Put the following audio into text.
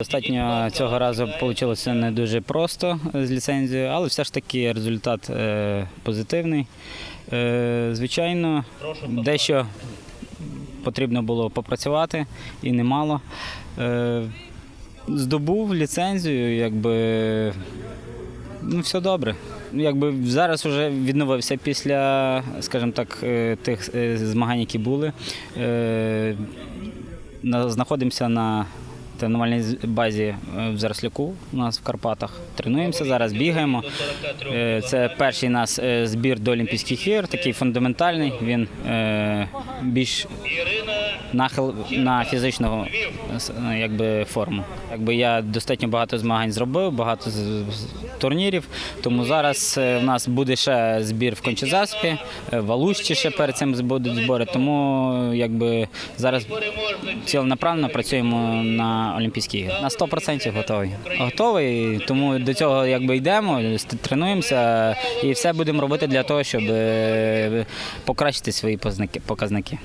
Достатньо цього разу вийшло не дуже просто з ліцензією, але все ж таки результат е, позитивний. Е, звичайно, дещо потрібно було попрацювати і немало. Е, здобув ліцензію, якби ну, все добре. Ну, Якби зараз вже відновився після, скажімо так, тих змагань, які були. Знаходимося на тренувальній базі е, в Заросляку у нас в Карпатах. Тренуємося зараз, бігаємо. Е, Це перший нас е, збір до Олімпійських ігор, такий фундаментальний. Він більш нахил на фізичну е, якби, форму. Якби я достатньо багато змагань зробив, багато турнірів. Тому зараз е, в нас буде ще збір в Кончезаспі, е, в Алущі ще перед цим будуть збори. Тому якби зараз ціленаправленно працюємо на Олімпійські ігри. На 100% готовий. Готовий, тому до цього якби йдемо, тренуємося і все будемо робити для того, щоб е, покращити свої показники.